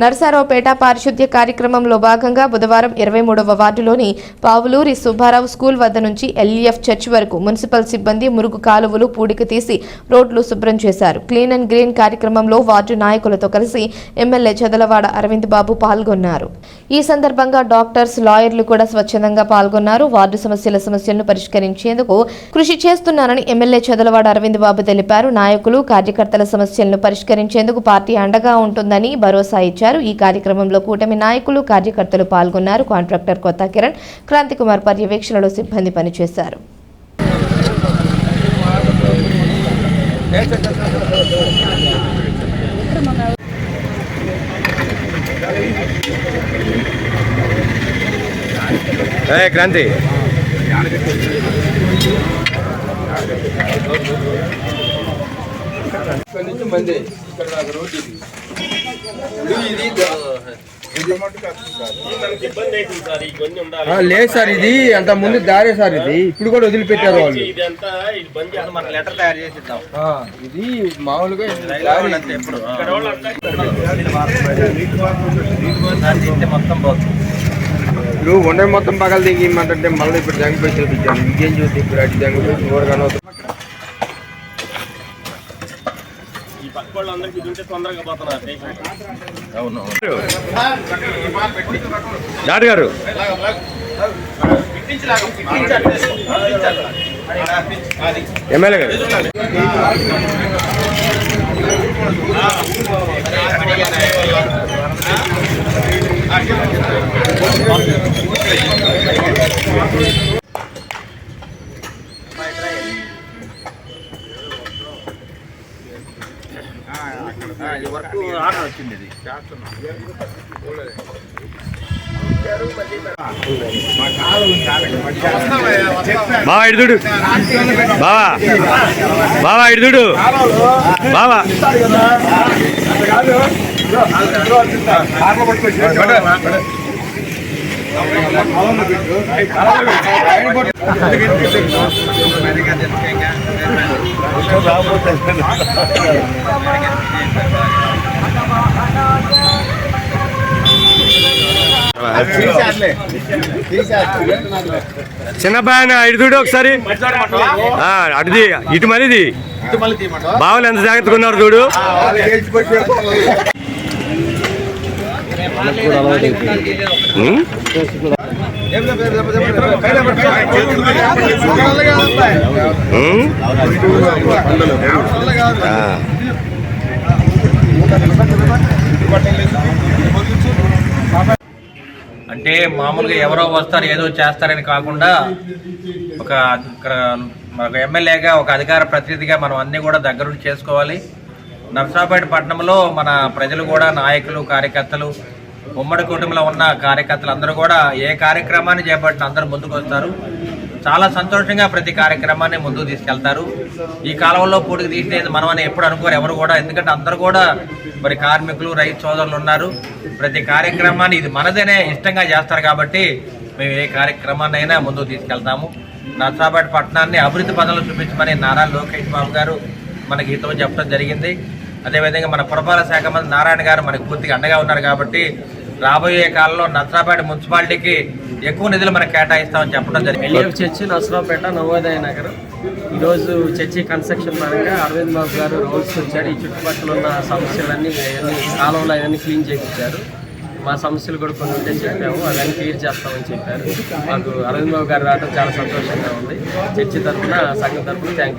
నరసారావుపేట పారిశుద్ధ్య కార్యక్రమంలో భాగంగా బుధవారం ఇరవై మూడవ వార్డులోని పావులూరి సుబ్బారావు స్కూల్ వద్ద నుంచి ఎల్ఈఎఫ్ చర్చ్ వరకు మున్సిపల్ సిబ్బంది మురుగు కాలువలు పూడికి తీసి రోడ్లు శుభ్రం చేశారు. క్లీన్ అండ్ గ్రీన్ కార్యక్రమంలో వార్డు నాయకులతో కలిసి ఎమ్మెల్యే చదలవాడ అరవింద్ బాబు పాల్గొన్నారు. ఈ సందర్భంగా డాక్టర్స్ లాయర్లు కూడా స్వచ్ఛందంగా పాల్గొన్నారు. వార్డు సమస్యల సమస్యలను పరిష్కరించేందుకు కృషి చేస్తున్నారని ఎమ్మెల్యే చదలవాడ అరవింద్ బాబు తెలిపారు. నాయకులు కార్యకర్తల సమస్యలను పరిష్కరించేందుకు పార్టీ అండగా ఉంటుందని భరోసా ఇచ్చారు. ఈ కార్యక్రమంలో కూటమి నాయకులు కార్యకర్తలు పాల్గొన్నారు. కాంట్రాక్టర్ కొత్త కిరణ్ క్రాంతికుమార్ పర్యవేక్షణలో సిబ్బంది పనిచేశారు. ఏ క్రాంతి. ఇక్కడ నుంచి మంది ఇక్కడ రోడ్డు లేదు సార్ ఇది అంత ముందు దారే సార్ ఇది. ఇప్పుడు కూడా వదిలిపెట్టారు వాళ్ళు. ఇది మామూలుగా ఇప్పుడు ఉండే మొత్తం పగల దిగి మళ్ళీ ఇప్పుడు జంగిపోయి చూపించాను ఇంకేం చూసి ఇప్పుడు అటు జంగిపోయి ఊరగానే ఈ పక్క వాళ్ళందరికీ ఇది ఉంటే తొందరగా పోతున్నారు అవును డాక్టర్ గారు ఎమ్మెల్యే గారు. వరకు ఆర్డర్ వచ్చింది ఇది బావా ఇడుదుడు బావా బావా. ఇడుదుడు బావా. చిన్నబ్బాయి ఇడుదుడు ఒకసారి. ఆ, అటుది ఇటు మరిది. బావలు ఎంత జాగ్రత్తగా ఉన్నారు చూడు? అంటే మామూలుగా ఎవరో వస్తారు ఏదో చేస్తారని కాకుండా ఒక ఒక ఎమ్మెల్యేగా ఒక అధికార ప్రతినిధిగా మనం అన్నీ కూడా దగ్గరుండి చేసుకోవాలి. నర్సాపేట పట్టణంలో మన ప్రజలు కూడా నాయకులు కార్యకర్తలు ఉమ్మడి కుటుంబంలో ఉన్న కార్యకర్తలు అందరూ కూడా ఏ కార్యక్రమాన్ని చేపట్టిన అందరూ ముందుకు వస్తారు. చాలా సంతోషంగా ప్రతి కార్యక్రమాన్ని ముందుకు తీసుకెళ్తారు. ఈ కాలంలో పూడికి తీసేది మనం అని ఎప్పుడు అనుకోరు ఎవరు కూడా. ఎందుకంటే అందరూ కూడా మరి కార్మికులు రైతు సోదరులు ఉన్నారు. ప్రతి కార్యక్రమాన్ని ఇది మనదనే ఇష్టంగా చేస్తారు కాబట్టి మేము ఏ కార్యక్రమాన్ని అయినా ముందుకు తీసుకెళ్తాము. నర్సాపేట పట్టణాన్ని అభివృద్ధి పనులు చూపించమని నారా లోకేష్ బాబు గారు మనకి హితవు చెప్పడం జరిగింది. అదేవిధంగా మన పురపాలక శాఖ మంత్రి నారాయణ గారు మనకు పూర్తిగా అండగా ఉన్నారు కాబట్టి రాబోయే కాలంలో నసరాపేట మున్సిపాలిటీకి ఎక్కువ నిధులు మనం కేటాయిస్తామని చెప్పడం జరిగింది. చర్చి నసరాపేట నవోదయ నగర్. ఈరోజు చర్చి కన్స్ట్రక్షన్ పరంగా అరవింద్ బాబు గారు రోడ్స్ వచ్చారు. ఈ చుట్టుపక్కల ఉన్న సమస్యలన్నీ అవన్నీ కాలంలో అవన్నీ క్లీన్ చేయించారు. మా సమస్యలు కూడా కొన్ని ఉంటే చెప్పాము. అవన్నీ క్లియర్ చేస్తామని చెప్పారు. మాకు అరవింద్ బాబు గారు రావడం చాలా సంతోషంగా ఉంది. చర్చి తరఫున సంఘం తరఫున థ్యాంక్